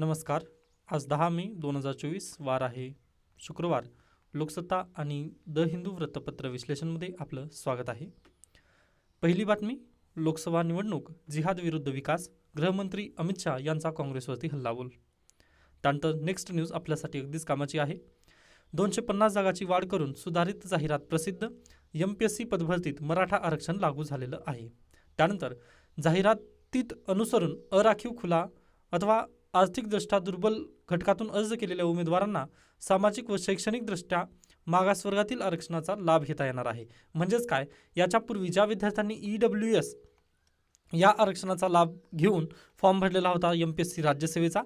नमस्कार. आज दहा मे दोन हजार चोवीस वार आहे. शुक्रवार. लोकसत्ता आणि द हिंदू वृत्तपत्र विश्लेषणमध्ये आपलं स्वागत आहे. पहिली बातमी लोकसभा निवडणूक जिहाद विरुद्ध विकास गृहमंत्री अमित शहा यांचा काँग्रेसवरती हल्लाबोल. त्यानंतर नेक्स्ट न्यूज आपल्यासाठी अगदीच कामाची आहे. दोनशे पन्नास जागाची वाढ करून सुधारित जाहिरात प्रसिद्ध एम पी एस सी पदभरतीत मराठा आरक्षण लागू झालेलं आहे. त्यानंतर जाहिरातीत अनुसरून अराखीव खुला अथवा आर्थिकदृष्ट्या दुर्बल घटकातून अर्ज केलेल्या उमेदवारांना सामाजिक व शैक्षणिकदृष्ट्या मागासवर्गातील आरक्षणाचा लाभ घेता येणार आहे. म्हणजेच काय? याच्यापूर्वी ज्या विद्यार्थ्यांनी ई डब्ल्यू एस या आरक्षणाचा लाभ घेऊन फॉर्म भरलेला होता एम पी एस सी राज्यसेवेचा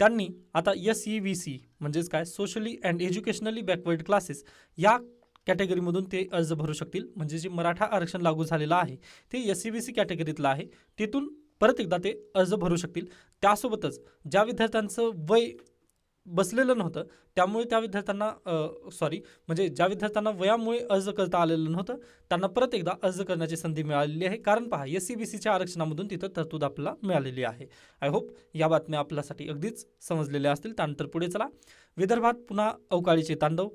त्यांनी आता एस ई व्ही सी म्हणजेच काय? Socially and educationally backward classes या कॅटेगरीमधून ते अर्ज भरू शकतील. म्हणजे जे मराठा आरक्षण लागू झालेलं आहे ते एस सी बी सी कॅटेगरीतलं आहे. तिथून परत एकदा ते अर्ज भरू शकतील. त्यासोबतच ज्या विद्यार्थ्यांचं वय बसलेलं नव्हतं त्यामुळे त्या विद्यार्थ्यांना सॉरी म्हणजे ज्या विद्यार्थ्यांना वयामुळे अर्ज करता आलेलं नव्हतं त्यांना परत एकदा अर्ज करण्याची संधी मिळालेली आहे. कारण पहा एस सी बी सीच्या आरक्षणामधून तिथं तरतूद आपल्याला मिळालेली आहे. आय होप या बातम्या आपल्यासाठी अगदीच समजलेल्या असतील. त्यानंतर पुढे चला. विदर्भात पुन्हा अवकाळीचे तांडव.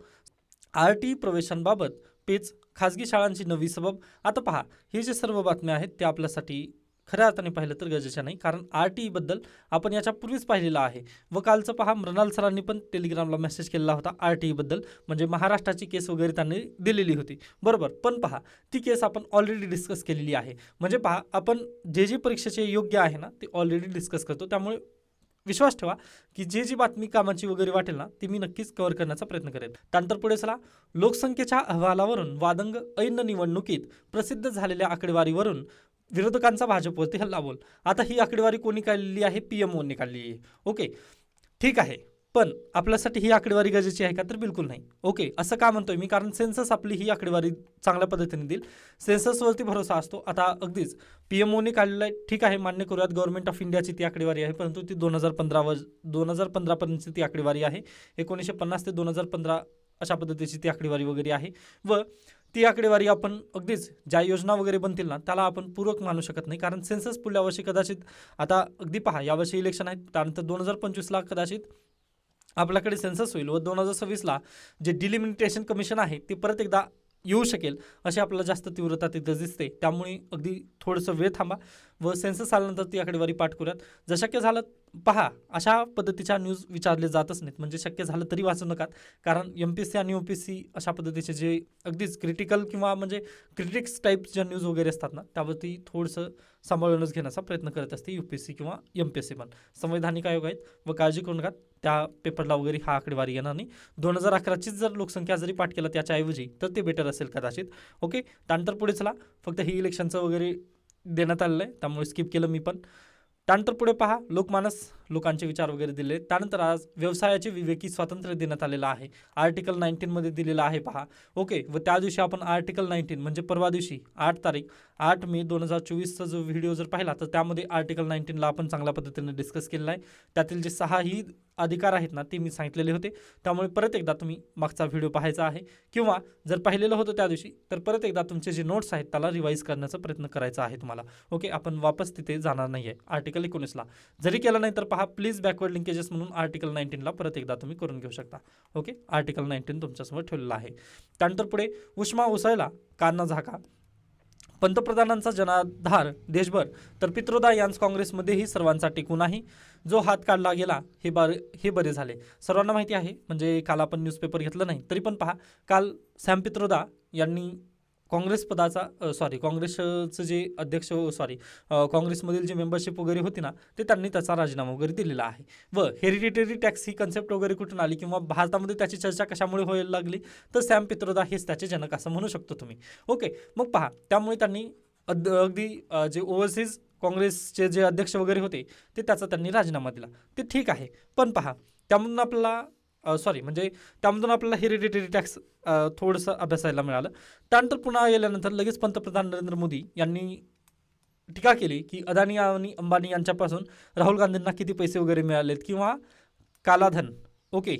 आर टी प्रवेशांबाबत पेच खाजगी शाळांची नवी सबब. आता पहा हे जे सर्व बातम्या आहेत त्या आपल्यासाठी खऱ्या अर्थाने पाहिलं तर गरजेच्या नाही. कारण आर टी ईबद्दल आपण याच्यापूर्वीच पाहिलेलं आहे. व कालचं पहा मृणाल सरांनी पण टेलिग्रामला मेसेज केलेला होता आर टी ईबद्दल म्हणजे महाराष्ट्राची केस वगैरे त्यांनी दिलेली होती. बरोबर. पण पहा ती केस आपण ऑलरेडी डिस्कस केलेली आहे. म्हणजे पहा आपण जे जे परीक्षेचे योग्य आहे ना ते ऑलरेडी डिस्कस करतो. त्यामुळे विश्वास ठेवा की जे जी बातमी कामाची वगैरे वाटेल ना ती मी नक्कीच कव्हर करण्याचा प्रयत्न करेन. त्यानंतर पुढे चला. लोकसंख्येच्या अहवालावरून वादंग ऐन निवडणुकीत प्रसिद्ध झालेल्या आकडेवारीवरून विरोधकांचा भाजपवरती हल्ला बोल. आता ही आकडेवारी कोणी काढलेली आहे? पी एम ओने काढलेली आहे. ओके ठीक आहे. पण आपल्यासाठी ही आकडेवारी गरजेची आहे का? तर बिलकुल नाही. ओके असं का म्हणतोय? मी कारण सेन्सस आपली ही आकडेवारी चांगल्या पद्धतीने देईल. सेन्ससवरती भरोसा असतो. आता अगदीच पी एम ओने काढलेलं आहे. ठीक आहे. मान्य करूयात गव्हर्नमेंट ऑफ इंडियाची ती आकडेवारी आहे. परंतु ती दोन हजार पंधरावर दोन हजार पंधरापर्यंतची ती आकडेवारी आहे. एकोणीसशे पन्नास ते दोन हजार पंधरा अशा पद्धतीची ती आकडेवारी वगैरे आहे. व ती आकडेवारी आपण अगदीच ज्या योजना वगैरे बनतील ना त्याला आपण पूरक मानू शकत नाही. कारण सेन्सस पुढल्या वर्षी कदाचित आता अगदी पहा यावर्षी इलेक्शन आहेत त्यानंतर दोन हजार पंचवीसला कदाचित आपल्याकडे सेन्सस होईल व दोन हजार सव्वीसला जे डिलिमिटेशन कमिशन आहे ते परत एकदा येऊ शकेल अशी आपल्याला जास्त तीव्रता तिथं दिसते. त्यामुळे अगदी थोडंसं वेळ थांबा व सेन्सस आल्यानंतर ती आकडेवारी पाठ करूयात. जर की झालं पहा अशा पद्धतीच्या न्यूज विचारले जातच नाहीत. म्हणजे शक्य झालं तरी वाचू नका. कारण एम पी एस सी आणि ओ पी सी अशा पद्धतीचे जे अगदीच क्रिटिकल किंवा म्हणजे क्रिटिक्स टाईप ज्या न्यूज वगैरे असतात ना त्यावरती थोडंसं सांभाळूनच घेण्याचा प्रयत्न करत असते यू पी एस सी किंवा एम पी एस सी पण. संवैधानिक आयोग आहेत व काळजी करू नका. त्या पेपरला वगैरे हा आकडेवारी येणार नाही. दोन हजार अकराचीच जर लोकसंख्या जरी पाठ केला त्याच्याऐवजी तर ते बेटर असेल कदाचित. ओके त्यानंतर पुढे चला. फक्त ही इलेक्शनचं वगैरे देण्यात आलेलं आहे. त्यामुळे स्किप केलं मी पण. त्यानंतर पुढे पहा. लोकमानस लोकांचे विचार वगैरे दिले. त्यानंतर आज व्यवसायाचे विवेकी स्वातंत्र्य देण्यात आलेलं आहे. आर्टिकल नाईन्टीनमध्ये दिलेलं आहे पहा. ओके व त्या दिवशी आपण आर्टिकल नाईन्टीन म्हणजे परवा दिवशी आठ तारीख आठ मे दोन हजार चोवीसचा जो व्हिडिओ जर पाहिला तर त्यामध्ये आर्टिकल नाईन्टीनला आपण चांगल्या पद्धतीने डिस्कस केलेला आहे. त्यातील जे सहाही अधिकार आहेत ना ते मी सांगितलेले होते. त्यामुळे परत एकदा तुम्ही मागचा व्हिडिओ पाहायचा आहे. किंवा जर पाहिलेलं होतं त्या दिवशी तर परत एकदा तुमचे जे नोट्स आहेत त्याला रिवाईज करण्याचा प्रयत्न करायचा आहे तुम्हाला. ओके आपण वापस तिथे जाणार नाही आहे आर्टिकल एकोणीसला. जरी केलं नाही तर पहा. प्लीज बॅकवर्ड लिंकेजेस म्हणून आर्टिकल नाईन्टीनला परत एकदा तुम्ही करून घेऊ शकता. ओके आर्टिकल नाईन्टीन तुमच्यासमोर ठेवलेलं आहे. त्यानंतर पुढे उष्मा उसळला कान्ना झाका. पंतप्रधानांचा जनाधार देशभर तर पित्रोदा यांस काँग्रेसमध्येही सर्वांचा टिकून आहे. जो हात काढला गेला हे बार हे बरे झाले. सर्वांना माहिती आहे म्हणजे काल आपण न्यूजपेपर घेतलं नाही तरी पण पहा काल सॅम पित्रोदा यांनी काँग्रेस पदाचा सॉरी काँग्रेसचं जे अध्यक्ष सॉरी काँग्रेसमधील जे मेंबरशिप वगैरे होती ना ते त्यांनी त्याचा राजीनामा वगैरे दिलेला आहे. व हेरिडिटरी टॅक्स ही कन्सेप्ट वगैरे कुठून आली किंवा भारतामध्ये त्याची चर्चा कशामुळे व्हायला लागली? तर सॅम पित्रोदा हेच त्याचे जनक असं म्हणू शकतो तुम्ही. ओके मग पहा त्यामुळे त्यांनी अद अगदी जे ओव्हरसीज काँग्रेसचे जे अध्यक्ष वगैरे होते ते त्याचा त्यांनी राजीनामा दिला. ते ठीक आहे. पण पहा त्यामधून आपल्याला सॉरी म्हणजे त्यामधून आपल्याला हेरिडिटरी टॅक्स थोडंसं अभ्यासायला मिळालं. त्यानंतर पुन्हा गेल्यानंतर लगेच पंतप्रधान नरेंद्र मोदी यांनी टीका केली की अदानी आणि अंबानी यांच्यापासून राहुल गांधींना किती पैसे वगैरे मिळालेत किंवा कालाधन. ओके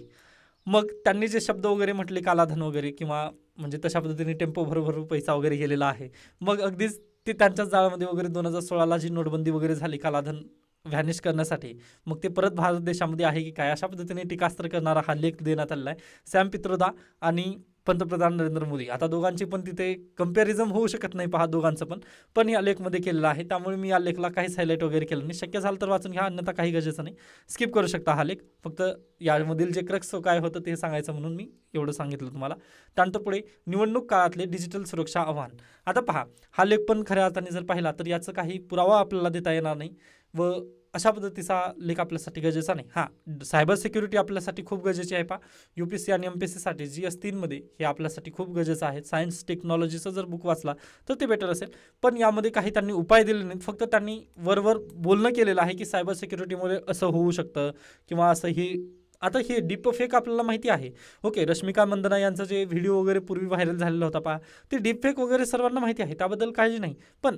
मग त्यांनी जे शब्द वगैरे म्हटले कालाधन वगैरे किंवा म्हणजे तशा पद्धतीने टेम्पो भरभर पैसा वगैरे गेलेला आहे. मग अगदीच ते त्यांच्याच जाळामध्ये वगैरे दोन हजार सोळाला जी नोटबंदी वगैरे झाली कालाधन व्हॅनिश करण्यासाठी. मग ते परत भारत देशामध्ये आहे की काय? अशा पद्धतीने टीकास्त्र करणारा हा लेख देण्यात आलेला आहे. सॅम पित्रोदा आणि पंतप्रधान नरेंद्र मोदी. आता दोघांची पण तिथे कम्पॅरिझम होऊ शकत नाही पहा दोघांचं पण. पण या लेखमध्ये केलेलं आहे. त्यामुळे मी या लेखला काहीच हायलाईट वगैरे केलं नाही. शक्य झालं तर वाचून घ्या. अन्यथा काही गरजेचं नाही. स्किप करू शकता हा लेख. फक्त यामधील जे क्रक्स काय होतं ते सांगायचं म्हणून मी एवढं सांगितलं तुम्हाला. त्यानंतर पुढे निवडणूक काळातले डिजिटल सुरक्षा आव्हान. आता पहा हा लेख पण खऱ्या अर्थाने जर पाहिला तर याचं काही पुरावा आपल्याला देता येणार नाही. व अशा पद्धतीचा लेख आपल्यासाठी गरजेचा नाही. हां सायबर सिक्युरिटी आपल्यासाठी खूप गरजेची आहे पा यू पी सी आणि एम पी एस सीसाठी जी एस तीनमध्ये हे आपल्यासाठी खूप गरजेचं आहे. सायन्स टेक्नॉलॉजीचं जर बुक वाचला तर ते बेटर असेल. पण यामध्ये काही त्यांनी उपाय दिले नाहीत. फक्त त्यांनी वरवर बोलणं केलेलं आहे की सायबर सिक्युरिटीमुळे असं होऊ शकतं किंवा असं ही आता हे डीप फेक आपल्याला माहिती आहे. ओके रश्मिका मंदना यांचं जे व्हिडिओ वगैरे पूर्वी व्हायरल झालेला होता पहा ते डीप फेक वगैरे सर्वांना माहिती आहे. त्याबद्दल काळजी नाही. पण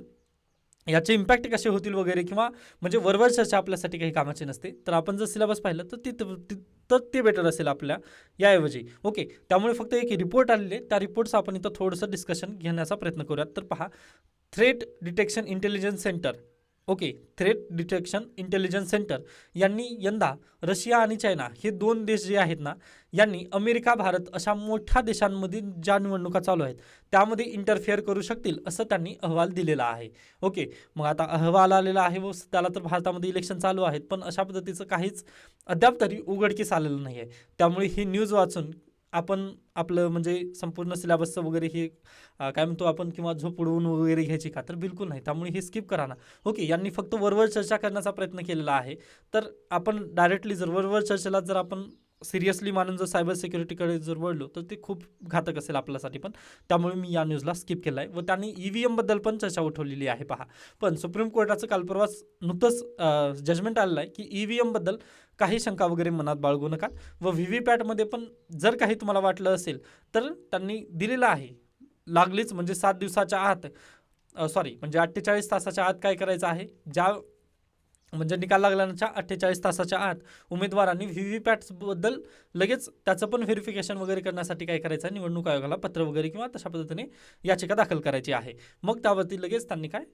याचे इम्पॅक्ट कसे होतील वगैरे किंवा म्हणजे वरवर चर्चा आपल्यासाठी काही कामाची नसते. तर आपण जर सिलेबस पाहिलं तर ती तर ते बेटर असेल आपल्या याऐवजी. ओके त्यामुळे फक्त एक रिपोर्ट आलेले त्या रिपोर्टचं आपण इथं थोडंसं डिस्कशन घेण्याचा प्रयत्न करूयात. तर पहा threat detection intelligence centre okay threat detection intelligence centre यांनी यंदा रशिया आणि चायना हे दोन देश जे आहेत ना यांनी अमेरिका भारत अशा मोठ्या देशांमधील ज्या निवडणुका चालू आहेत त्यामध्ये इंटरफेअर करू शकतील असं त्यांनी अहवाल दिलेला आहे. ओके मग आता अहवाल आलेला आहे व त्याला तर भारतामध्ये इलेक्शन चालू आहेत पण अशा पद्धतीचं काहीच अद्याप तरी उघडकीस आलेलं नाही आहे त्यामुळे ही न्यूज वाचून आपण आपलं म्हणजे संपूर्ण सिलेबसचं वगैरे हे काय म्हणतो आपण किंवा झोप उडवून वगैरे घ्यायची का? तर बिलकुल नाही. त्यामुळे हे स्किप करा ना. ओके यांनी फक्त वरवर चर्चा करण्याचा प्रयत्न केलेला आहे. तर आपण डायरेक्टली जर वरवर चर्चेला जर आपण सिरियसली मानून जर सायबर सिक्युरिटीकडे जर वळलो तर ते खूप घातक असेल आपल्यासाठी पण. त्यामुळे मी या न्यूजला स्किप केला आहे व त्यांनी ई व्ही एमबद्दल पण चर्चा उठवलेली आहे पहा. पण सुप्रीम कोर्टाचं काल परवाच नुकतंच जजमेंट आलेलं आहे की ई व्ही एमबद्दल काही शंका वगैरे मनात बाळगू नका. व व्ही व्ही पॅटमध्ये पण जर काही तुम्हाला वाटलं असेल तर त्यांनी दिलेलं आहे. लागलीच म्हणजे सात दिवसाच्या आत सॉरी म्हणजे अठ्ठेचाळीस तासाच्या आत काय करायचं आहे? ज्या म्हणजे निकाल लागल्याच्या अठ्ठेचाळीस तासाच्या आत उमेदवारांनी व्ही व्ही पॅट्सबद्दल लगेच त्याचं पण व्हेरिफिकेशन वगैरे करण्यासाठी काय करायचं आहे? निवडणूक आयोगाला पत्र वगैरे किंवा तशा पद्धतीने याचिका दाखल करायची आहे. मग त्यावरती लगेच त्यांनी काय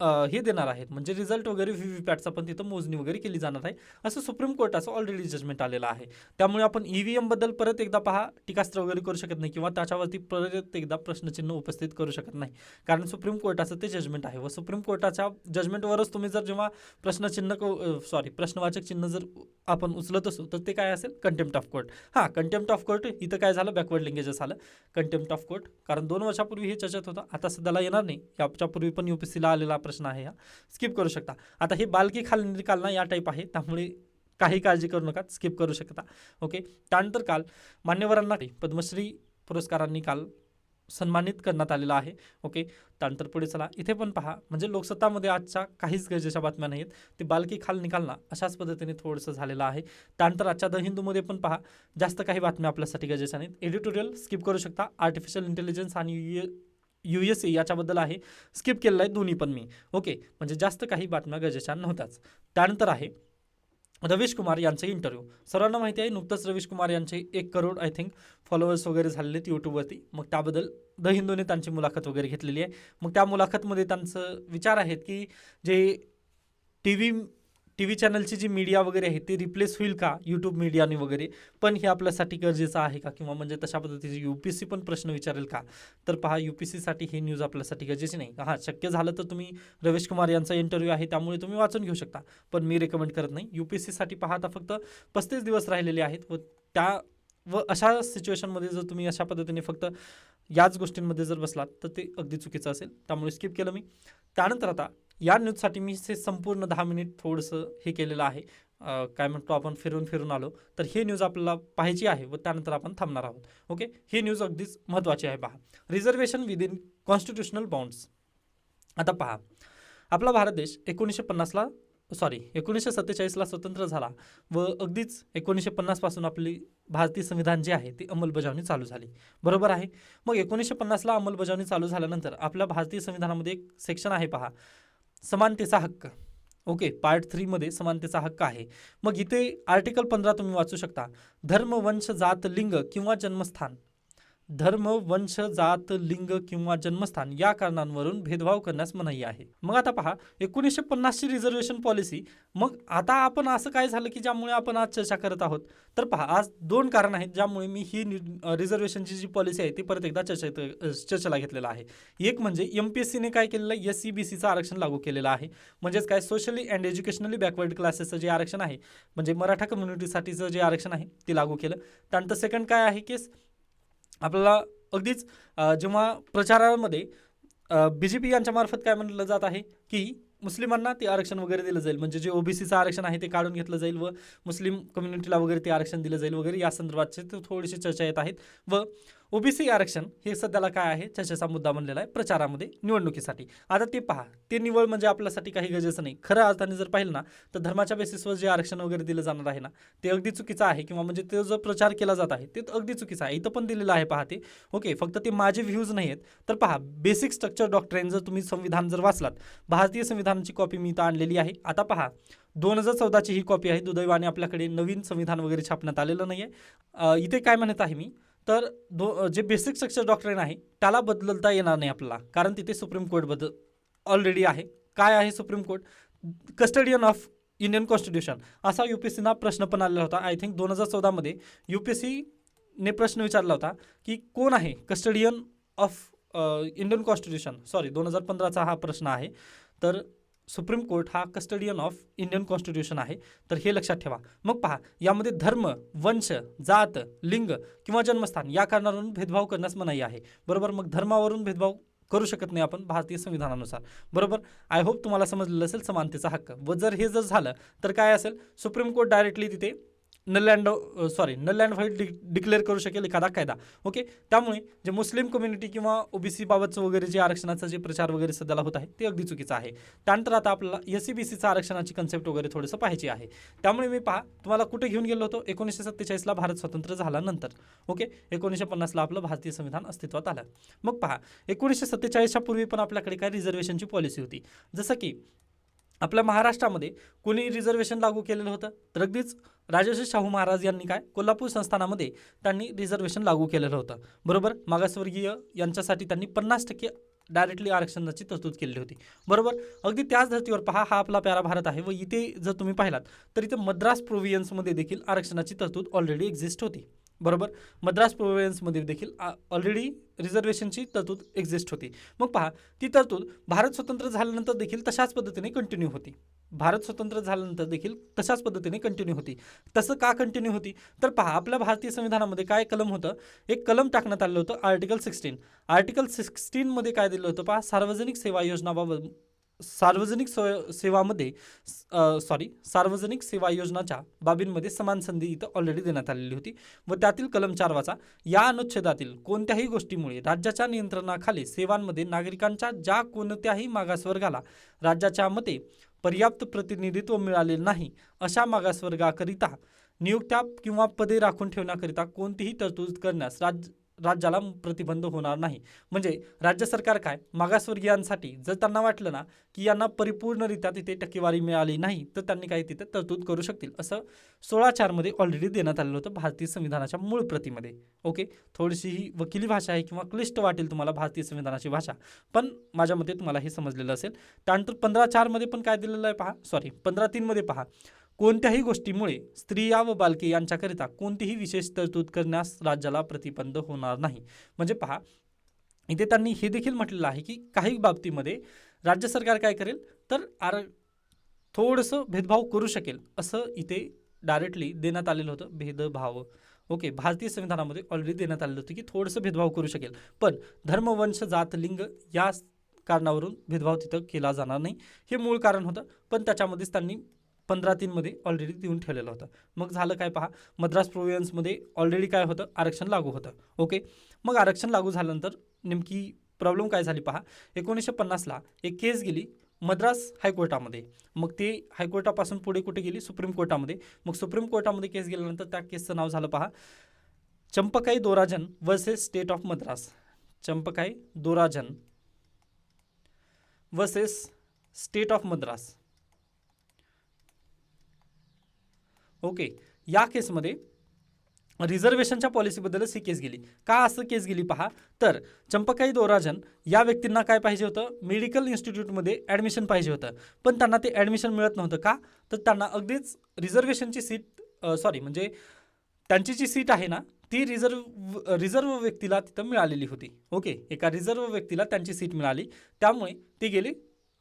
हे देणार आहेत. म्हणजे रिझल्ट वगैरे व्ही व्ही पॅटचा पण तिथं मोजणी वगैरे केली जाणार आहे. असं सुप्रीम कोर्टाचं ऑलरेडी जजमेंट आलेलं आहे. त्यामुळे आपण ई एमबद्दल परत एकदा पहा. टीकास्त्र वगैरे करू शकत नाही किंवा त्याच्यावरती परत एकदा प्रश्नचिन्ह उपस्थित करू शकत नाही. कारण सुप्रीम कोर्टाचं ते जजमेंट आहे व सुप्रीम कोर्टाच्या जजमेंटवरच तुम्ही जर जेव्हा प्रश्नचिन्ह सॉरी प्रश्नवाचक चिन्ह जर आपण उचलत असू तर ते काय असेल? कंटेम्प्ट ऑफ कोर्ट हां कंटेम्प्ट ऑफ कोर्ट इथं काय झालं? बॅकवर्ड लिंगेजेस आलं. कंटेम्प्ट ऑफ कोर्ट कारण दोन वर्षापूर्वी हे चर्चेत होतं. आता सध्याला येणार नाही. याच्यापूर्वी पण युपीसीला आलेला प्रश्न आहे हा. स्किप करू शकता. आता हे बालकी खाल निकाल ना या टाईप आहे त्यामुळे काही काळजी करू नका स्किप करू शकता. ओके त्यानंतर काल मान्यवरांना पद्मश्री पुरस्कारांनी काल सन्मानित करण्यात आलेला आहे. ओके त्यानंतर पुढे चला. इथे पण पहा म्हणजे लोकसत्तामध्ये आजच्या काहीच गरजेच्या बातम्या नाहीत ते बालकी खाल निकालना अशाच पद्धतीने थोडंसं झालेलं आहे. त्यानंतर आजच्या द हिंदूमध्ये पण पहा जास्त काही बातम्या आपल्यासाठी गरजेच्या नाहीत. एडिटोरियल स्किप करू शकता. आर्टिफिशियल इंटेलिजन्स आणि यू एस ए याच्याबद्दल आहे. स्किप केलेलं आहे दोन्ही पण मी. ओके. म्हणजे जास्त काही बातम्या गरजेच्या नव्हत्याच. त्यानंतर आहे रवीश कुमार यांचे इंटरव्ह्यू सर्वांना माहिती आहे नुकतंच रवीश कुमार यांचे एक करोड आय थिंक फॉलोअर्स वगैरे झालेले आहेत यूट्यूबवरती मग त्याबद्दल द हिंदूने त्यांची मुलाखत वगैरे घेतलेली आहे. मग त्या मुलाखतमध्ये त्यांचं विचार आहेत की जे टी व्ही टी व्ही चॅनलची जी मीडिया वगैरे आहे ती रिप्लेस होईल का यूट्यूब मीडियाने वगैरे? पण हे आपल्यासाठी गरजेचं आहे का? किंवा म्हणजे तशा पद्धतीचे यू पी सी पण प्रश्न विचारेल का? तर पहा यू पी सीसाठी ही न्यूज आपल्यासाठी गरजेची नाही. हां शक्य झालं तर तुम्ही रवीश कुमार यांचा इंटरव्ह्यू आहे त्यामुळे तुम्ही वाचून घेऊ शकता. पण मी रेकमेंड करत नाही. यू पी सीसाठी पहा आता फक्त पस्तीस दिवस राहिलेले आहेत. व त्या व अशा सिच्युएशनमध्ये जर तुम्ही अशा पद्धतीने फक्त याच गोष्टींमध्ये जर बसलात तर ते अगदी चुकीचं असेल. त्यामुळे स्किप केलं मी. त्यानंतर आता या न्यूजसाठी मी हे संपूर्ण दहा मिनिट थोडंसं हे केलेलं आहे. काय म्हणतो आपण फिरून फिरून आलो. तर हे न्यूज आपल्याला पाहायची आहे व त्यानंतर आपण थांबणार आहोत. ओके ही न्यूज अगदीच महत्त्वाची आहे पहा. रिझर्वेशन विदिन कॉन्स्टिट्युशनल बाउंड्स आता पहा. आपला भारत देश एकोणीसशे पन्नासला सॉरी एकोणीसशे सत्तेचाळीसला स्वतंत्र झाला व अगदीच एकोणीसशे पन्नासपासून आपली भारतीय संविधान जे आहे ती अंमलबजावणी चालू झाली. बरोबर आहे? मग एकोणीसशे पन्नासला अंमलबजावणी चालू झाल्यानंतर आपल्या भारतीय संविधानामध्ये एक सेक्शन आहे पहा. समानतेचा हक्क. ओके पार्ट थ्रीमध्ये समानतेचा हक्क आहे. मग इथे आर्टिकल पंधरा तुम्ही वाचू शकता. धर्म वंश जात लिंग किंवा जन्मस्थान. धर्म वंश जात लिंग किंवा जन्मस्थान या कारणांवरून भेदभाव करण्यास मनाई आहे. मग आता पहा एकोणीसशे पन्नासची रिझर्वेशन पॉलिसी मग आता आपण असं काय झालं की ज्यामुळे आपण आज चर्चा करत आहोत? तर पहा आज दोन कारण आहेत ज्यामुळे मी ही रिझर्वेशनची जी पॉलिसी आहे ती परत एकदा चर्चा चर्चेला घेतलेला आहे. एक म्हणजे एम पी एस सीने काय केलेलं आहे? एस सी बी सीचं आरक्षण लागू केलेलं आहे. म्हणजेच काय? सोशली अँड एज्युकेशनली बॅकवर्ड क्लासेसचं जे आरक्षण आहे म्हणजे मराठा कम्युनिटीसाठीचं जे आरक्षण आहे ते लागू केलं. त्यानंतर सेकंड काय आहे की आपल्याला अगदीच जेव्हा प्रचारामध्ये बी जे पी यांच्यामार्फत काय म्हटलं जात आहे की मुस्लिमांना ते आरक्षण वगैरे दिलं जाईल. म्हणजे जे ओबीसीचं आरक्षण आहे ते काढून घेतलं जाईल व मुस्लिम कम्युनिटीला वगैरे ते आरक्षण दिलं जाईल वगैरे या संदर्भातचे थोडीशी चर्चा येत आहेत व ओबीसी आरक्षण हे सध्याला काय आहे? चर्चेचा मुद्दा बनलेला आहे प्रचारामध्ये निवडणुकीसाठी. आता ते पहा ते निवड म्हणजे आपल्यासाठी काही गरजेचं नाही. खरं अर्थाने जर पाहिलं ना तर धर्माच्या बेसिसवर जे आरक्षण वगैरे दिलं जाणार आहे ना ते अगदी चुकीचं आहे. किंवा म्हणजे ते जो प्रचार केला जात आहे ते अगदी चुकीचं आहे. इथं पण दिलेलं आहे पहा ते. ओके फक्त ते माझे व्ह्यूज नाही आहेत. तर पहा बेसिक स्ट्रक्चर डॉक्टरेन जर तुम्ही संविधान जर वाचलात भारतीय संविधानाची कॉपी मी इथं आणलेली आहे. आता पहा दोन हजार चौदाची ही कॉपी आहे. दुदैवाने आपल्याकडे नवीन संविधान वगैरे छापण्यात आलेलं नाही आहे इथे काय म्हणत आहे मी? तर दो जे बेसिक स्ट्रक्चर डॉक्ट्रेन आहे त्याला बदलता येणार नाही आपल्याला. कारण तिथे सुप्रीम कोर्ट बदल ऑलरेडी आहे. काय आहे supreme court? Custodian of Indian constitution असा यू पी सीना प्रश्न पण आलेला होता. आय थिंक दोन हजार चौदामध्ये यू पी सीने प्रश्न विचारला होता की कोण आहे custodian of Indian constitution sorry दोन हजार पंधराचा हा प्रश्न आहे. तर सुप्रीम कोर्ट हा कस्टडियन ऑफ इंडियन कॉन्स्टिट्यूशन आहे. तर हे लक्षात ठेवा. मग पहा यामध्ये धर्म वंश जात लिंग किंवा जन्मस्थान या कारणावरून भेदभाव करण्यास मनाई आहे. बरोबर? मग धर्मावरून भेदभाव करू शकत नाही आपण भारतीय संविधानानुसार. बरोबर? आय होप तुम्हाला समजलेलं असेल समानतेचा हक्क. व जर हे जर झालं तर काय असेल? सुप्रीम कोर्ट डायरेक्टली तिथे null and sorry null and void Dick declare करू शकेल एखादा कायदा. ओके त्यामुळे जे मुस्लिम कम्युनिटी किंवा ओबीसी बाबतचं वगैरे जे आरक्षणाचा जे प्रचार वगैरे सध्याला होत आहे ते अगदी चुकीचं आहे. त्यानंतर आता आपल्याला एस सी बी सीचं आरक्षणाची कन्सेप्ट वगैरे थोडंसं पाहायची आहे. त्यामुळे मी पहा तुम्हाला कुठे घेऊन गेलो होतो? एकोणीसशे सत्तेचाळीसला भारत स्वतंत्र झाल्यानंतर. ओके एकोणीसशे पन्नासला आपलं भारतीय संविधान अस्तित्वात आलं. मग पहा एकोणीसशे सत्तेचाळीसच्या पूर्वी पण आपल्याकडे काय रिझर्वेशनची पॉलिसी होती? जसं की आपल्या महाराष्ट्रामध्ये कोणी रिझर्वेशन लागू केलेलं होतं? तर अगदीच राजर्षी शाहू महाराज यांनी काय कोल्हापूर संस्थानामध्ये त्यांनी रिझर्वेशन लागू केलेलं होतं. बरोबर? मागासवर्गीय यांच्यासाठी त्यांनी पन्नास टक्के डायरेक्टली आरक्षणाची तरतूद केलेली होती. बरोबर? अगदी त्याच धर्तीवर पहा हा आपला प्यारा भारत आहे व इथे जर तुम्ही पाहिलात तर इथे मद्रास प्रोव्हियन्समध्ये देखील आरक्षणाची तरतूद ऑलरेडी एक्झिस्ट होती. बरोबर? मद्रास प्रोव्हियन्समध्ये देखील ऑलरेडी रिझर्वेशनची तरतूद एक्झिस्ट होती. मग पहा ती तरतूद भारत स्वतंत्र झाल्यानंतर देखील तशाच पद्धतीने कंटिन्यू होती. भारत स्वतंत्र झाल्यानंतर देखील तशाच पद्धतीने कंटिन्यू होती. तसं का कंटिन्यू होती? तर पहा आपल्या भारतीय संविधानामध्ये काय कलम होतं? एक कलम टाकण्यात आलं होतं आर्टिकल सिक्स्टीन आर्टिकल सिक्स्टीनमध्ये काय दिलं होतं पहा? सार्वजनिक सेवा योजनाबाबत सार्वजनिक सो सेवामध्ये सॉरी सार्वजनिक सेवा योजनाच्या बाबींमध्ये समान संधी इथं ऑलरेडी देण्यात आलेली होती. व त्यातील कलम चार वाचा या अनुच्छेदातील कोणत्याही गोष्टीमुळे राज्याच्या नियंत्रणाखाली सेवांमध्ये नागरिकांच्या ज्या कोणत्याही मागासवर्गाला राज्याच्या मते पर्याप्त प्रतिनिधित्व मिळाले नाही अशा मागासवर्गाकरिता. नियुक्त्या किंवा पदे राखून ठेवण्याकरिता कोणतीही तरतूद करण्यास राज्य राज्याला प्रतिबंध होणार नाही. म्हणजे राज्य सरकार काय? मागासवर्गीयांसाठी जर त्यांना वाटलं ना की यांना परिपूर्णरित्या तिथे टक्केवारी मिळाली नाही तर त्यांनी काही तिथे तरतूद करू शकतील. असं सोळा चारमध्ये ऑलरेडी देण्यात आलेलं होतं भारतीय संविधानाच्या मूळ प्रतीमध्ये. ओके थोडीशी ही वकिली भाषा आहे किंवा क्लिष्ट वाटेल तुम्हाला भारतीय संविधानाची भाषा. पण माझ्या मते तुम्हाला हे समजलेलं असेल. त्यानंतर पंधरा चारमध्ये पण काय दिलेलं आहे पहा? सॉरी पंधरा तीनमध्ये पहा. कोणत्याही गोष्टीमुळे स्त्रिया व बालके यांच्याकरिता कोणतीही विशेष तरतूद करण्यास राज्याला प्रतिबंध होणार नाही. म्हणजे पहा इथे त्यांनी हे देखील म्हटलेलं आहे की काही बाबतीमध्ये राज्य सरकार काय करेल? तर आर थोडंसं भेदभाव करू शकेल असं इथे डायरेक्टली देण्यात आलेलं होतं भेदभाव. ओके भारतीय संविधानामध्ये ऑलरेडी देण्यात आलेलं होतं की थोडंसं भेदभाव करू शकेल. पण धर्म वंश जात लिंग या कारणावरून भेदभाव तिथं केला जाणार नाही. हे मूळ कारण होतं. पण त्याच्यामध्येच त्यांनी पंधरा तीनमध्ये ऑलरेडी देऊन ठेवलेलं होतं. मग झालं काय पहा मद्रास प्रोव्हियन्समध्ये ऑलरेडी काय होतं? आरक्षण लागू होतं. ओके मग आरक्षण लागू झाल्यानंतर नेमकी प्रॉब्लेम काय झाली पहा? एकोणीसशे पन्नासला एक केस गेली मद्रास हायकोर्टामध्ये. मग ते हायकोर्टापासून पुढे कुठे गेली? सुप्रीम कोर्टामध्ये. मग सुप्रीम कोर्टामध्ये केस गेल्यानंतर त्या केसचं नाव झालं पहा. Champakam Dorairajan versus state of Madras. Champakam Dorairajan versus state of Madras. Okay. या केसमध्ये रिझर्वेशनच्या पॉलिसीबद्दलच ही केस गेली. का असं केस गेली पहा? तर चंपकाई दोराजन या व्यक्तींना काय पाहिजे होतं? मेडिकल इन्स्टिट्यूटमध्ये ॲडमिशन पाहिजे होतं. पण त्यांना ते ॲडमिशन मिळत नव्हतं. का? तर त्यांना अगदीच रिझर्वेशनची सीट सॉरी म्हणजे त्यांची जी सीट आहे ना ती रिझर्व रिझर्व व्यक्तीला तिथं मिळालेली होती. ओके. एका रिझर्व व्यक्तीला त्यांची सीट मिळाली. त्यामुळे ती गेली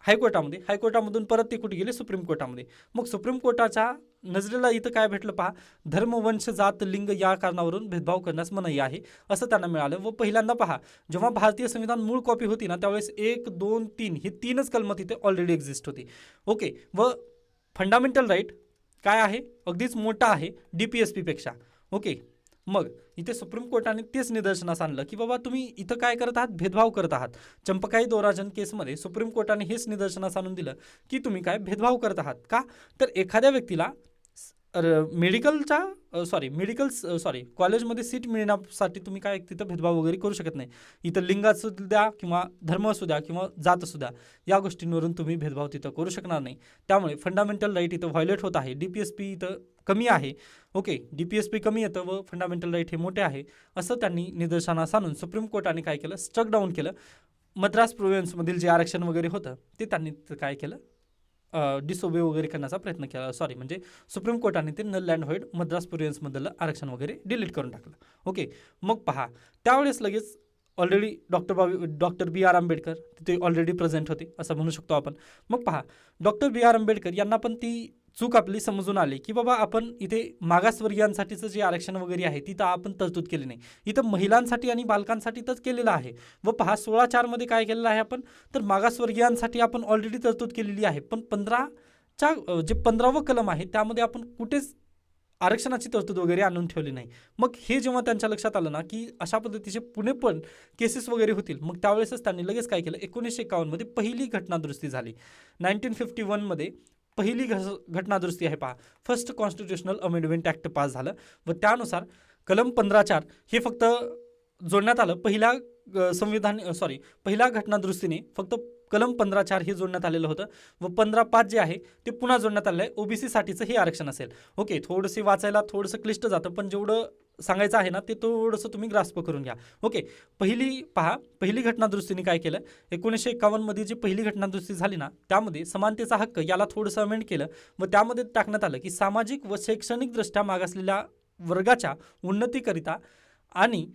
हायकोर्टामध्ये. हायकोर्टामधून परत ती कुठे गेली? सुप्रीम कोर्टामध्ये. मग सुप्रीम कोर्टाच्या नजरेला इथं काय भेटलं पहा. धर्म वंश जात लिंग या कारणावरून भेदभाव करण्यास मनाई आहे असं त्यांना मिळालं. व पहिल्यांदा पहा जेव्हा भारतीय संविधान मूळ कॉपी होती ना त्यावेळेस एक दोन तीन ही तीनच कलमं तिथे ऑलरेडी एक्झिस्ट होती. ओके व फंडामेंटल राईट काय आहे? अगदीच मोठा आहे डी पी एस पीपेक्षा ओके मग इथे सुप्रीम कोर्टाने तेच निदर्शनास आणलं की बाबा तुम्ही इथं काय करत आहात? भेदभाव करत आहात. चंपकाई दोराजन केसमध्ये सुप्रीम कोर्टाने हेच निदर्शनास आणून दिलं की तुम्ही काय भेदभाव करत आहात का? तर एखाद्या व्यक्तीला मेडिकलच्या सॉरी मेडिकल सॉरी कॉलेजमध्ये सीट मिळण्यासाठी तुम्ही काय तिथं भेदभाव वगैरे करू शकत नाही. इथं लिंग असू द्या किंवा धर्म असू द्या किंवा जात असू द्या या गोष्टींवरून तुम्ही भेदभाव तिथं करू शकणार नाही. त्यामुळे फंडामेंटल राईट इथं व्हायलेट होत आहे. डी पी एस पी इथं कमी आहे. Okay D P S P कमी येतं व फंडामेंटल राईट हे मोठे आहे असं त्यांनी निदर्शनास आणून सुप्रीम कोर्टाने काय केलं? स्ट्रक डाऊन केलं. मद्रास प्रोव्हिन्समधील जे आरक्षण वगैरे होतं ते त्यांनी काय केलं? डिसोबे वगैरे करण्याचा प्रयत्न केला. सॉरी म्हणजे सुप्रीम कोर्टाने ते नल अँड व्हाईड मद्रास प्रोव्हिन्समधलं आरक्षण वगैरे डिलीट करून टाकलं. ओके मग पहा त्यावेळेस लगेच ऑलरेडी डॉक्टर बाबी डॉक्टर बी आर आंबेडकर तिथे ऑलरेडी प्रेझेंट होते असं म्हणू शकतो आपण. मग पहा डॉक्टर बी आर आंबेडकर यांना पण ती चूक आपली समजून आली की बाबा आपण इथे मागासवर्गीयांसाठीचं जे आरक्षण वगैरे आहे तिथं आपण तरतूद केली नाही. इथं महिलांसाठी आणि बालकांसाठी तर केलेलं आहे. व पहा सोळा चारमध्ये काय केलेलं आहे आपण? तर मागासवर्गीयांसाठी आपण ऑलरेडी तरतूद केलेली आहे. पण पंधराच्या जे पंधरावं कलम आहे त्यामध्ये आपण कुठेच आरक्षणाची तरतूद वगैरे आणून ठेवली नाही. मग हे जेव्हा त्यांच्या लक्षात आलं ना की अशा पद्धतीचे पुणे पण केसेस वगैरे होतील मग त्यावेळेसच त्यांनी लगेच काय केलं? एकोणीसशे एकावन्नमध्ये पहिली घटनादुरुस्ती झाली. नाईन्टीन फिफ्टी वनमध्ये पहिली घ घटनादुरुस्ती आहे पहा. First constitutional amendment act pass झालं व त्यानुसार कलम पंधरा चार हे फक्त जोडण्यात आलं. पहिल्या संविधान सॉरी पहिल्या घटनादुरुस्तीने फक्त कलम पंधरा चार हे जोडण्यात आलेलं होतं व पंधरा पाच जे आहे ते पुन्हा जोडण्यात आलेलं आहे. ओबीसीसाठीचं हे आरक्षण असेल. ओके थोडंसे वाचायला थोडंसं क्लिष्ट जातं पण जेवढं सांगायचं आहे ना ते थोडंसं तुम्ही ग्रास्प करून घ्या. ओके पहिली पहा पहिली घटनादुरुस्तीने काय केलं? एकोणीसशे एकावन्नमध्ये जी पहिली घटनादुरुस्ती झाली ना त्यामध्ये समानतेचा हक्क याला थोडंसं अमेंड केलं व त्यामध्ये टाकण्यात आलं की सामाजिक व शैक्षणिकदृष्ट्या मागासलेल्या वर्गाच्या उन्नतीकरिता आणि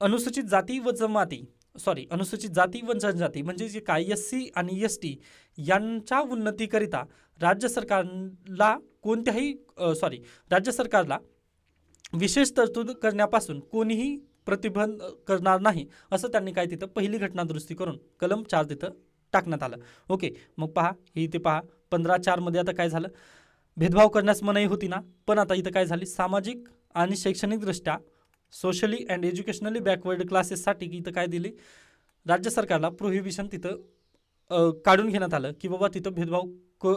अनुसूचित जाती व जमाती सॉरी अनुसूचित जाती व जनजाती म्हणजे जे काय एस सी आणि एस टी यांच्या उन्नतीकरिता राज्य सरकारला कोणत्याही सॉरी राज्य सरकारला विशेष तरतूद करण्यापासून कोणीही प्रतिबंध करणार नाही असं त्यांनी काय तिथं पहिली घटना दुरुस्ती करून कलम चार तिथं टाकण्यात आलं. ओके मग पहा हे इथे पहा पंधरा चारमध्ये आता काय झालं? भेदभाव करण्यास मनाई होती ना पण आता इथं काय झाली? सामाजिक आणि शैक्षणिकदृष्ट्या सोशली अँड एज्युकेशनली बॅकवर्ड क्लासेससाठी इथं काय दिली? राज्य सरकारला प्रोहिबिशन तिथं काढून घेण्यात आलं की बाबा तिथं भेदभाव क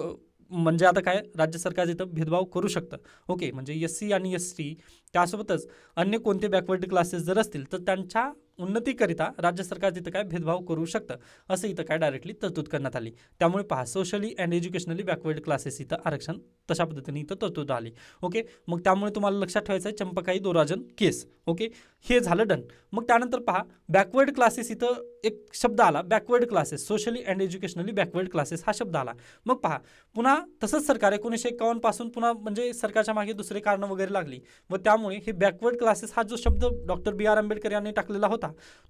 म्हणजे आता काय? राज्य सरकार तिथं भेदभाव करू शकतं. ओके म्हणजे एस सी आणि एस टी त्यासोबतच अन्य कोणते बॅकवर्ड क्लासेस जर असतील तर त्यांच्या उन्नतीकरिता राज्य सरकार तिथं काय भेदभाव करू शकतं? असं इथं काय डायरेक्टली तरतूद करण्यात आली. त्यामुळे पहा socially and educationally backward classes इथं आरक्षण तशा पद्धतीने इथं तरतूद आली. ओके? मग त्यामुळे तुम्हाला लक्षात ठेवायचं आहे चंपकाई दोराजन केस. ओके? हे झालं डन मग त्यानंतर पहा बॅकवर्ड क्लासेस इथं एक शब्द आला backward classes socially and educationally backward classes हा शब्द आला. मग पहा पुन्हा तसंच सरकार एकोणीसशे एकावन्नपासून पुन्हा म्हणजे सरकारच्या मागे दुसरे कारणं वगैरे लागली. व त्यामुळे हे बॅकवर्ड क्लासेस हा जो शब्द डॉक्टर बी आर आंबेडकर यांनी टाकलेला होता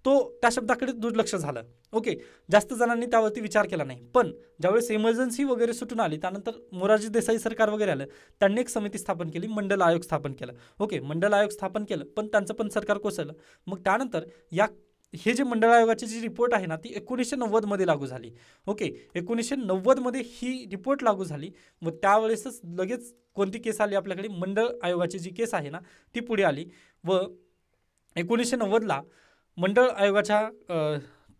तो त्या शब्दाकडे दुर्लक्ष झालं. ओके जास्त जणांनी त्यावरती विचार केला नाही. पण ज्यावेळेस इमर्जन्सी वगैरे सुटून आली त्यानंतर मोरारजी देसाई सरकार वगैरे आलं त्यांनी एक समिती स्थापन केली मंडल आयोग स्थापन केलं. ओके मंडल आयोग स्थापन केलं पण त्यांचं पण सरकार कोसळलं. मग त्यानंतर या हे जे मंडळ आयोगाची जी रिपोर्ट आहे ना ती एकोणीसशे नव्वदमध्ये लागू झाली. ओके एकोणीसशे नव्वदमध्ये ही रिपोर्ट लागू झाली. व त्यावेळेसच लगेच कोणती केस आली आपल्याकडे? मंडळ आयोगाची जी केस आहे ना ती पुढे आली. व एकोणीसशे नव्वदला मंडळ आयोगाच्या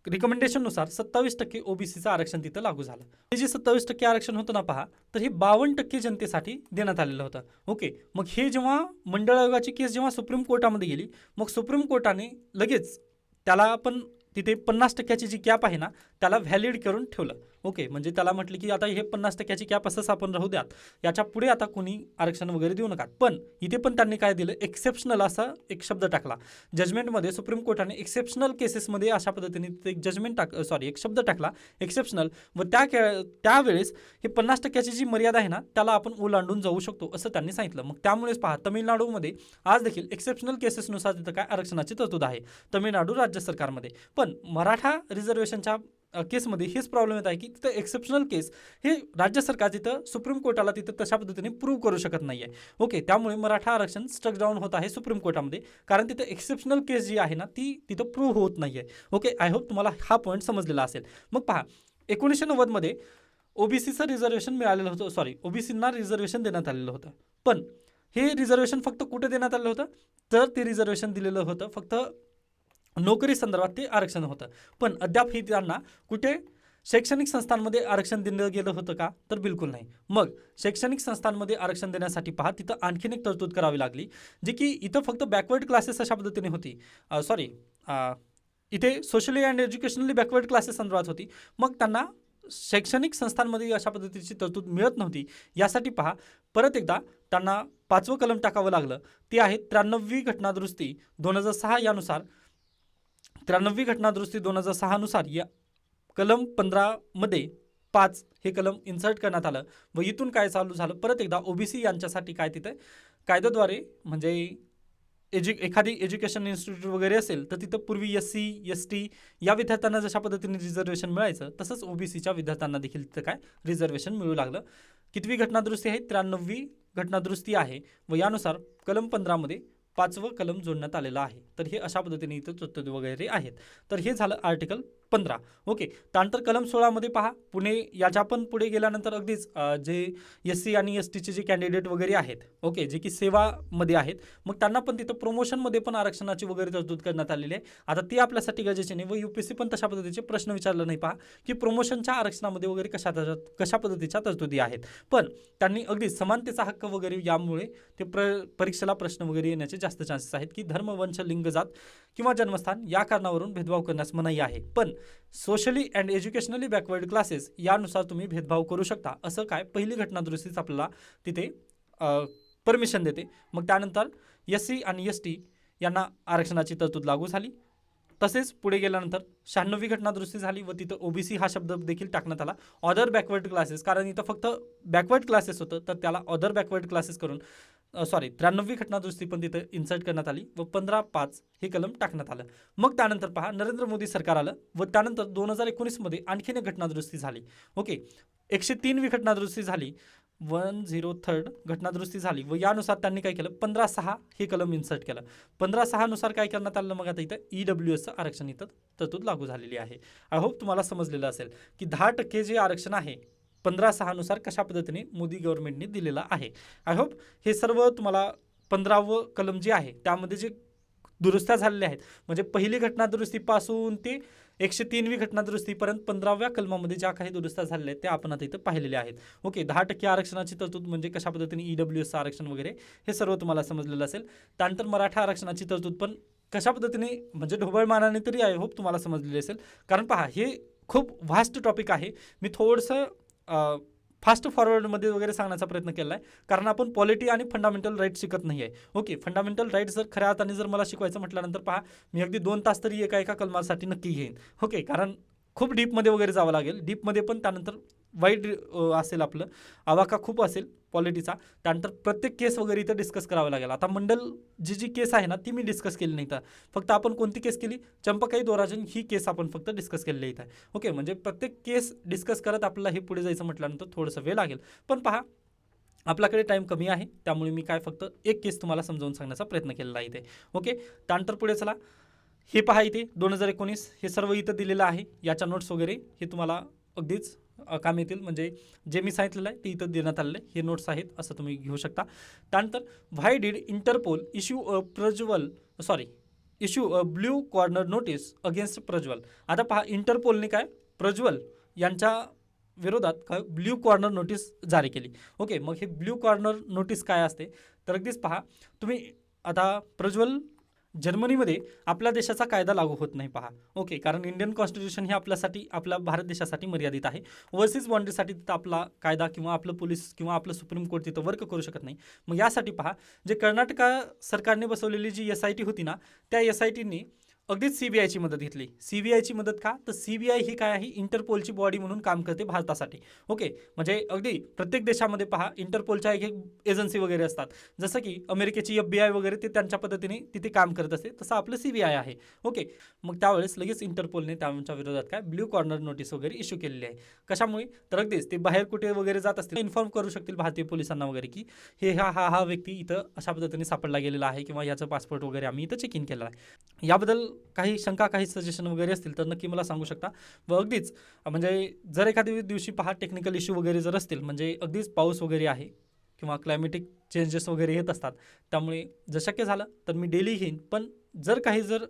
रिकमेंडेशननुसार सत्तावीस टक्के ओबीसीचं आरक्षण तिथं लागू झालं. हे जे सत्तावीस टक्के आरक्षण होतं ना पहा तर हे बावन्न टक्के जनतेसाठी देण्यात आलेलं होतं. ओके मग हे जेव्हा मंडळ आयोगाची केस जेव्हा सुप्रीम कोर्टामध्ये गेली मग सुप्रीम कोर्टाने लगेच त्याला आपण तिथे पन्नास टक्क्याची जी कॅप आहे ना त्याला व्हॅलिड करून ठेवलं. ओके म्हणजे त्याला म्हटले की आता हे पन्नास टक्क्याची कॅप असंच आपण राहू द्यात. याच्यापुढे आता कोणी आरक्षण वगैरे देऊ नका. पण इथे पण त्यांनी काय दिलं? एक्सेप्शनल असा एक शब्द टाकला. जजमेंटमध्ये सुप्रीम कोर्टाने एक्सेप्शनल केसेसमध्ये अशा पद्धतीने ते एक जजमेंट टाक सॉरी एक शब्द टाकला. एक्सेप्शनल व त्या त्यावेळेस हे पन्नास टक्क्याची जी मर्यादा आहे ना त्याला आपण ओलांडून जाऊ शकतो असं त्यांनी सांगितलं. मग त्यामुळेच पहा तमिळनाडूमध्ये आज देखील एक्सेप्शनल केसेसनुसार तिथं काय आरक्षणाची तरतूद आहे. तमिळनाडू राज्य सरकारमध्ये. पण मराठा रिझर्वेशनच्या केसमध्ये हेच प्रॉब्लेम येत आहे की तिथं एक्सेप्शनल केस हे राज्य सरकार तिथं सुप्रीम कोर्टाला तिथं तशा पद्धतीने प्रूव्ह करू शकत नाही आहे ओके त्यामुळे मराठा आरक्षण स्ट्रक डाऊन होत आहे सुप्रीम कोर्टामध्ये. कारण तिथं एक्सेप्शनल केस जी आहे ना ती तिथं प्रूव्ह होत नाही आहे ओके आय होप तुम्हाला हा पॉईंट समजलेला असेल. मग पहा एकोणीसशे नव्वदमध्ये ओबीसीचं रिझर्वेशन मिळालेलं होतं. सॉरी ओबीसींना रिझर्वेशन देण्यात आलेलं होतं. पण हे रिझर्वेशन फक्त कुठे देण्यात आलं होतं? तर ते रिझर्वेशन दिलेलं होतं फक्त नोकरी संदर्भात ते आरक्षण होतं. पण अद्याप ही त्यांना कुठे शैक्षणिक संस्थांमध्ये आरक्षण दिलं गेलं होतं का? तर बिलकुल नाही. मग शैक्षणिक संस्थांमध्ये आरक्षण देण्यासाठी पहा तिथं आणखीन एक तरतूद करावी लागली जी की इथं फक्त बॅकवर्ड क्लासेस अशा पद्धतीने होती. सॉरी इथे socially and educationally backward classes संदर्भात होती. मग त्यांना शैक्षणिक संस्थांमध्ये अशा पद्धतीची तरतूद मिळत नव्हती. यासाठी पहा परत एकदा त्यांना पाचवं कलम टाकावं लागलं. ते आहे त्र्याण्णववी घटनादुरुस्ती दोन हजार सहा यानुसार त्र्याण्णवी घटनादुरुस्ती दोन हजार सहानुसार या कलम पंधरामध्ये पाच हे कलम इन्सर्ट करण्यात आलं व इथून काय चालू झालं? परत एकदा ओबीसी यांच्यासाठी काय तिथे? कायद्याद्वारे म्हणजे एज्यु एखादी एज्युकेशन इन्स्टिट्यूट वगैरे असेल तर तिथं पूर्वी एस सी एस टी या विद्यार्थ्यांना जशा पद्धतीने रिझर्वेशन मिळायचं तसंच ओबीसीच्या विद्यार्थ्यांना देखील तिथं काय रिझर्वेशन मिळू लागलं. कितवी घटनादुरुस्ती आहे? त्र्याण्णववी घटनादुरुस्ती आहे व यानुसार कलम पंधरामध्ये पाचवं कलम जोडण्यात आलेलं आहे. तर हे अशा पद्धतीने इथं तरतुदी वगैरे आहेत. तर हे झालं आर्टिकल पंधरा. ओके. त्यानंतर कलम सोळामध्ये पहा. पुणे याच्या पण पुढे गेल्यानंतर अगदीच जे एस सी आणि एस टीचे जे कॅन्डिडेट वगैरे आहेत ओके जे की सेवामध्ये आहेत मग त्यांना पण तिथं प्रमोशनमध्ये पण आरक्षणाची वगैरे तरतूद करण्यात आलेली आहे. आता ती आपल्यासाठी गरजेची नाही. व यू पी सी पण तशा पद्धतीचे प्रश्न विचारलं नाही पहा की प्रमोशनच्या आरक्षणामध्ये वगैरे कशा कशा पद्धतीच्या तरतुदी आहेत. पण त्यांनी अगदी समानतेचा हक्क वगैरे यामुळे ते प्र परीक्षेला प्रश्न वगैरे येण्याचे जास्त चान्सेस आहेत की धर्म वंश लिंग जात किंवा जन्मस्थान या कारणावरून भेदभाव करण्यास मनाई आहे. पण socially and educationally backward classes यानुसार तुम्ही भेदभाव करू शकता असं काय? पहिली घटनादुरुस्तीच आपल्याला तिथे परमिशन देते. मग त्यानंतर एस सी आणि एस टी यांना आरक्षणाची तरतूद लागू झाली. तसेच पुढे गेल्यानंतर शहाण्णवी घटनादुरुस्ती झाली व तिथं ओबीसी हा शब्द देखील टाकण्यात आला. ऑदर बॅकवर्ड क्लासेस कारण इथं फक्त बॅकवर्ड क्लासेस होतं तर त्याला ऑदर बॅकवर्ड क्लासेस करून सॉरी त्र्याण्णवी घटनादुरुस्ती पण तिथं इन्सर्ट करण्यात आली व पंधरा पाच हे कलम टाकण्यात आलं. मग त्यानंतर पहा नरेंद्र मोदी सरकार आलं व त्यानंतर दोन हजार एकोणीसमध्ये आणखीन एक घटनादुरुस्ती झाली. ओके एकशे तीनवी घटनादुरुस्ती झाली वन झिरो थर्ड घटनादुरुस्ती झाली व यानुसार त्यांनी काय केलं पंधरा सहा हे कलम इन्सर्ट केलं. पंधरा सहानुसार काय करण्यात आलं मग आता इथं? ई डब्ल्यू एसचं आरक्षण इथं तरतूद लागू झालेली आहे. आय होप तुम्हाला समजलेलं असेल की दहा टक्के जे आरक्षण आहे पंधरा सहानुसार कशा पद्धतीने मोदी गव्हर्नमेंटने दिलेलं आहे. आय होप हे सर्व तुम्हाला पंधरावं कलम जे आहे त्यामध्ये जे दुरुस्त्या झालेल्या आहेत म्हणजे पहिली घटनादुरुस्तीपासून ते एकशे तीनवी घटना दुरुस्तीपर्यंत पंधराव्या कलमामध्ये ज्या काही दुरुस्त्या झालेल्या आहेत त्या आपण आता इथं पाहिलेल्या आहेत. ओके दहा टक्के आरक्षणाची तरतूद म्हणजे कशा पद्धतीने ई डब्ल्यू एसचं आरक्षण वगैरे हे सर्व तुम्हाला समजलेलं असेल. त्यानंतर मराठा आरक्षणाची तरतूद पण कशा पद्धतीने म्हणजे ढोबळमानाने तरी आय होप तुम्हाला समजलेली असेल. कारण पहा हे खूप व्हास्ट टॉपिक आहे. मी थोडंसं फास्ट फॉरवर्डमध्ये वगैरे सांगण्याचा प्रयत्न केला आहे कारण आपण पॉलिटी आणि फंडामेंटल राईट शिकत नाही आहे ओके फंडामेंटल राईट जर खऱ्या अर्थाने जर मला शिकवायचं म्हटल्यानंतर पहा मी अगदी दोन तास तरी एका एका कलमासाठी नक्की घेईन. ओके कारण खूप डीपमध्ये वगैरे जावं लागेल. डीपमध्ये पण त्यानंतर वाईट असेल आपलं. आवाका खूप असेल पॉलिटीचा त्यानंतर प्रत्येक केस वगैरे इथं डिस्कस करावं लागेल. आता मंडल जी जी केस आहे ना ती मी डिस्कस केली नाही तर फक्त आपण कोणती केस केली? चंपकाई दोराजन ही केस आपण फक्त डिस्कस केलेली इथं. ओके म्हणजे प्रत्येक केस डिस्कस करत आपल्याला हे पुढे जायचं म्हटल्यानंतर थोडंसं वेळ लागेल. पण पहा आपल्याकडे टाईम कमी आहे. त्यामुळे मी काय फक्त एक केस तुम्हाला समजावून सांगण्याचा प्रयत्न केलेला आहे इथे. ओके त्यानंतर पुढे चला. हे पहा इथे दोन हजार एकोणीस हे सर्व इथं दिलेलं आहे. याच्या नोट्स वगैरे हे तुम्हाला अगदीच काम येतील. म्हणजे जे मी सांगितलेलं आहे ते इथं देण्यात आलेलं आहे. हे नोट्स आहेत असं तुम्ही घेऊ शकता. त्यानंतर why did Interpol issue a Prajwal sorry issue a blue corner notice against Prajwal आता पहा इंटरपोलने काय? प्रज्वल यांच्या विरोधात काय? ब्ल्यू कॉर्नर नोटीस जारी केली. ओके मग हे ब्ल्यू कॉर्नर नोटीस काय असते? तर अगदीच पहा तुम्ही आता प्रज्वल जर्मनीमध्ये आपल्या देशाचा कायदा लागू होत नाही पहा. ओके कारण इंडियन कॉन्स्टिट्यूशन हे आपल्यासाठी आपल्या भारत देशासाठी मर्यादित आहे. ओव्हरसीज बाउंड्रीसाठी तिथं आपला कायदा किंवा आपलं पोलीस किंवा आपलं सुप्रीम कोर्ट तिथं वर्क करू शकत नाही. मग यासाठी पहा जे कर्नाटका सरकारने बसवलेली जी एस आय टी होती ना त्या एस आय टीने अगदीच सी बी आयची मदत घेतली. सी बी आयची मदत का? तर सी बी आय ही काय आहे? इंटरपोलची बॉडी म्हणून काम करते भारतासाठी. ओके म्हणजे अगदी प्रत्येक देशामध्ये पहा इंटरपोलच्या एक एक एजन्सी वगैरे असतात. जसं की अमेरिकेची एफ बी आय वगैरे ते त्यांच्या पद्धतीने तिथे काम करत असते. तसं आपलं सी बी आय आहे. ओके मग त्यावेळेस लगेच इंटरपोलने त्यांच्या विरोधात काय? ब्ल्यू कॉर्नर नोटीस वगैरे इश्यू केलेली आहे. कशामुळे? तर अगदीच ते बाहेर कुठे वगैरे जात असतील इन्फॉर्म करू शकतील भारतीय पोलिसांना वगैरे की हे हा हा हा व्यक्ती इथं अशा पद्धतीने सापडला गेलेला आहे किंवा याचं पासपोर्ट वगैरे आम्ही इथं चेक इन केला आहे. याबद्दल काही शंका काही सजेशन वगैरे असतील तर नक्की मला सांगू शकता. व अगदीच म्हणजे जर एखाद्या दिवशी पहा टेक्निकल इश्यू वगैरे जर असतील म्हणजे अगदीच पाऊस वगैरे आहे किंवा क्लायमेटिक चेंजेस वगैरे येत असतात त्यामुळे जर शक्य झालं तर मी डेली घेईन. पण जर काही जर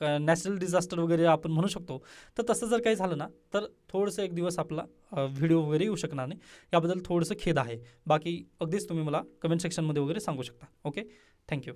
नॅचरल डिझास्टर वगैरे आपण म्हणू शकतो तर तसं जर काही झालं ना तर थोडंसं एक दिवस आपला व्हिडिओ वगैरे येऊ शकणार नाही. याबद्दल थोडंसं खेद आहे. बाकी अगदीच तुम्ही मला कमेंट सेक्शनमध्ये वगैरे सांगू शकता. Okay thank you